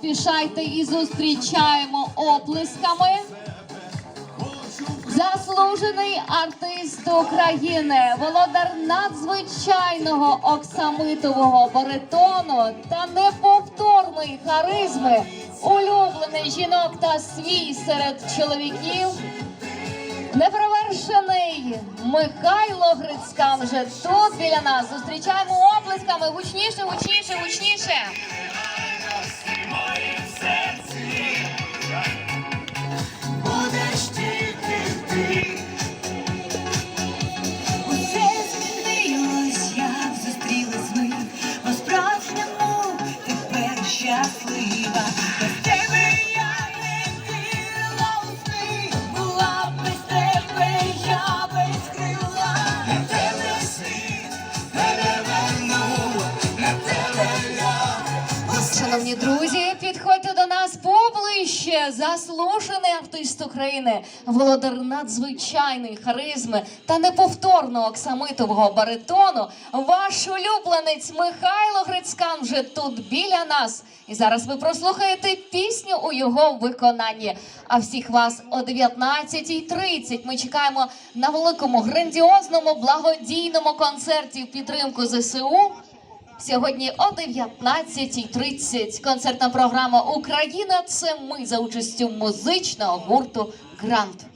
Пішайте і зустрічаємо оплесками. Заслужений артист України, володар надзвичайного оксамитового баритону та неповторної харизми, улюблений жінок та свій серед чоловіків. Неперевершений Михайло Грицькан вже тут біля нас. Зустрічаємо оплесками. Гучніше, гучніше, гучніше. Шановні друзі, підходьте до нас поближче. Заслужений артист України, володар надзвичайної харизми та неповторного оксамитового баритону. Ваш улюбленець Михайло Грицькан вже тут біля нас. І зараз ви прослухаєте пісню у його виконанні. А всіх вас о 19.30 ми чекаємо на великому грандіозному благодійному концерті в підтримку ЗСУ. Сьогодні о 19.30 концертна програма Україна. Це ми за участю музичного гурту Грант.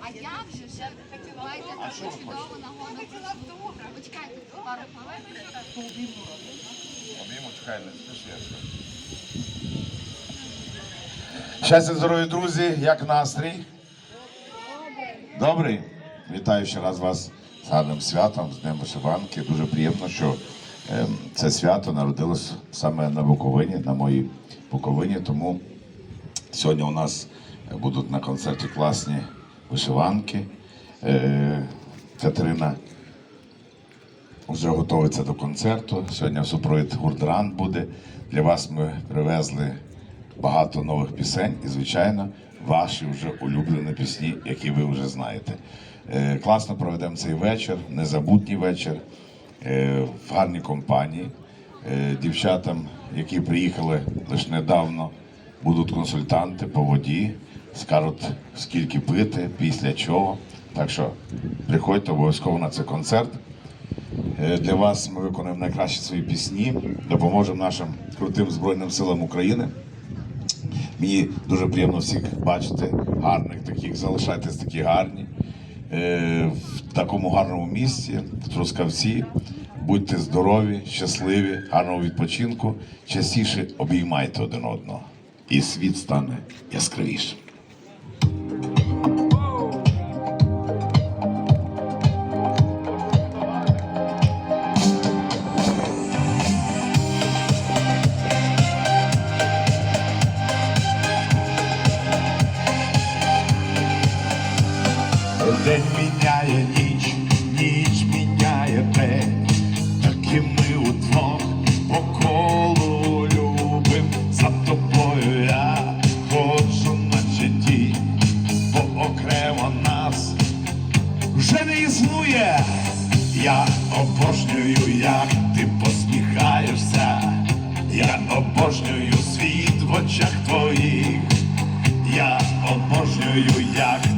А як же ще хотіла чудово нагоду? Почекайте пару хвилин. Обійму, чекай, не. Щастя, здоров'я, друзі, як настрій? Добрий? Вітаю ще раз вас з гарним святом, з Днем Вишиванки. Дуже приємно, що ем, це свято народилось саме на Буковині, на моїй Буковині. Тому сьогодні у нас будуть на концерті класні вишиванки. Е, Катерина вже готується до концерту. Сьогодні супровід гурдран буде. Для вас ми привезли багато нових пісень і, звичайно, ваші вже улюблені пісні, які ви вже знаєте. Е, Класно проведемо цей вечір, незабутній вечір е, в гарній компанії. Е, Дівчатам, які приїхали лише недавно, будуть консультанти по воді, скажуть, скільки пити, після чого. Так що приходьте обов'язково на цей концерт. Для вас ми виконуємо найкращі свої пісні, допоможемо нашим крутим Збройним силам України. Мені дуже приємно всіх бачити, гарних таких, залишайтесь такі гарні. Е, В такому гарному місці, в Трускавці. Будьте здорові, щасливі, гарного відпочинку. Частіше обіймайте один одного, і світ стане яскравішим. День міняє ніч, ніч міняє день, так і ми удвох по колу любим. За тобою я ходжу, наче ті, бо окремо нас вже не існує. Я обожнюю, як ти посміхаєшся, я обожнюю світ в очах твоїх. Я обожнюю, як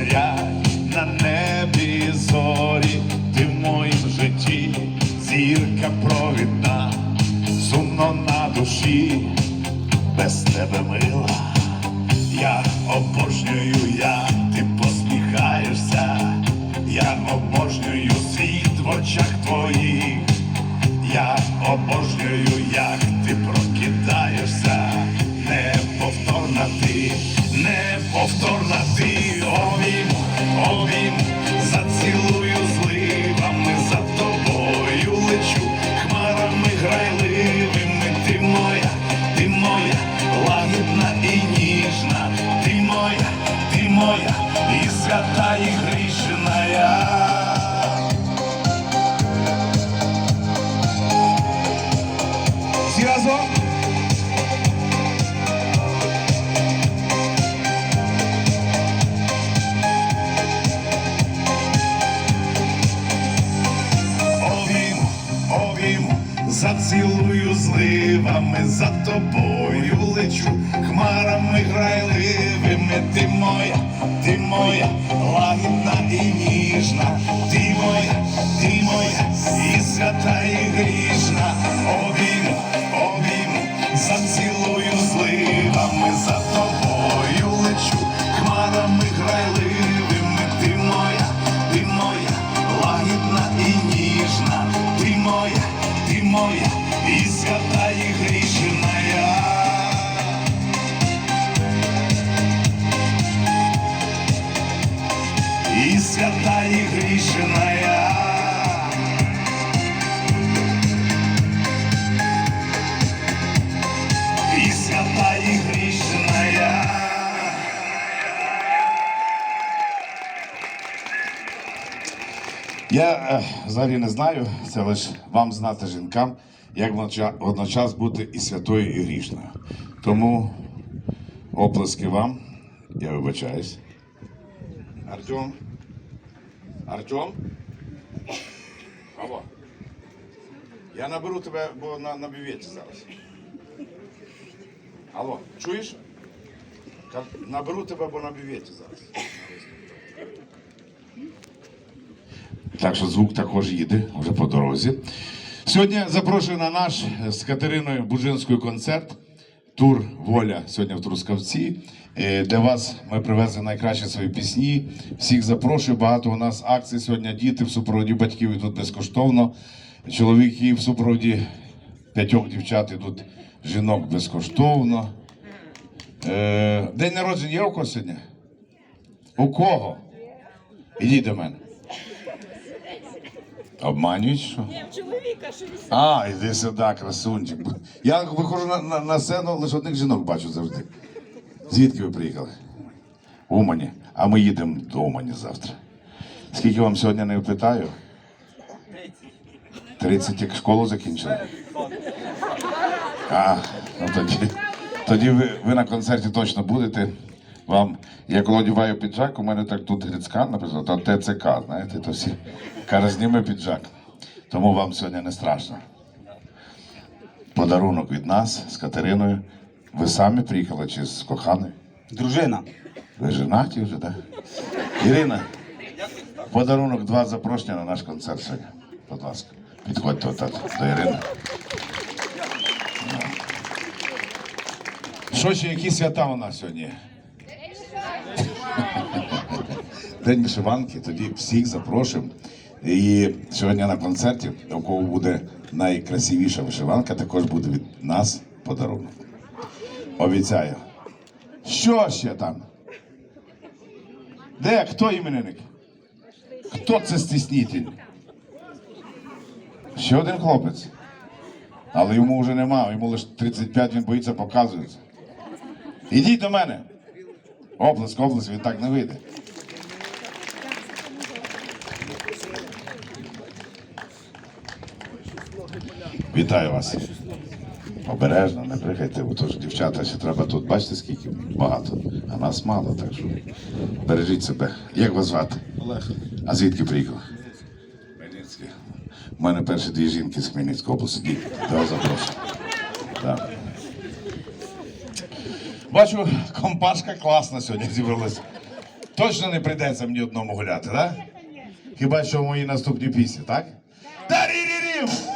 горять на небі зорі, ти в моїм житті, зірка провідна, сумно на душі, без тебе мила. Я обожнюю, як ти посміхаєшся, я обожнюю світ. в очах твоїх. Я обожнюю, зацілую зливами, за тобою лечу, хмарами грайливими, ти моя, ти моя, лагідна Я е, взагалі не знаю, це лише вам знати жінкам, як водночас- бути і святою, і грішною. Тому оплески вам, я вибачаюсь. Артем? Артем? Алло. Я наберу тебе, бо на, на бюветі зараз. Алло, чуєш? Наберу тебе, бо на бюветі зараз. Так що звук також їде вже по дорозі. Сьогодні запрошую на наш з Катериною Бужинською концерт. Тур Воля сьогодні в Трускавці. Е, Для вас ми привезли найкращі свої пісні. Всіх запрошую. Багато у нас акцій сьогодні. Діти в супроводі батьків йдуть безкоштовно. Чоловіки в супроводі п'ятьох дівчат йдуть жінок безкоштовно. Е, День народження є у когось сьогодні? У кого? Ідіть до мене. Обманюють, що? Ні, в чоловіка 60. А, іди сюди, красунчик. Я виходжу на, на, на сцену, лише одних жінок бачу завжди. Звідки ви приїхали? Умані. А ми їдемо до Умані завтра. Скільки вам сьогодні не питаю? 30 як школу закінчили? А, ну тоді, тоді ви, ви на концерті точно будете. Вам, я коли одіваю піджак, у мене так тут Грицька написано, то ТЦК, знаєте, то всі каже, зніми піджак. Тому вам сьогодні не страшно. Подарунок від нас з Катериною. Ви самі приїхали чи з коханою? Дружина. Ви женаті вже, так? Ірина, подарунок два запрошення на наш концерт сьогодні. Будь ласка, підходьте отак до Ірини. Що ще, які свята у нас сьогодні? День вишиванки, тоді всіх запрошуємо. І сьогодні на концерті, у кого буде найкрасивіша вишиванка, також буде від нас подарунок. Обіцяю. Що ще там? Де? Хто іменинник? Хто це стіснітель? Ще один хлопець. Але йому вже нема, йому лише 35, він боїться показується. Ідіть до мене. Оплеск, оплеск, він так не вийде. Вітаю вас. Обережно, не прихайте, бо то ж дівчата ще треба тут. Бачите, скільки багато, а нас мало, так що бережіть себе. Як вас звати? Олег. А звідки приїхали? Хмельницький. У мене перші дві жінки з Хмельницької області. Діть, до запрошую. Так. Бачу, компашка класна сьогодні зібралася. Точно не прийдеться мені одному гуляти, так? Хіба що в моїй наступній пісні, так? Дарі-рі-рім!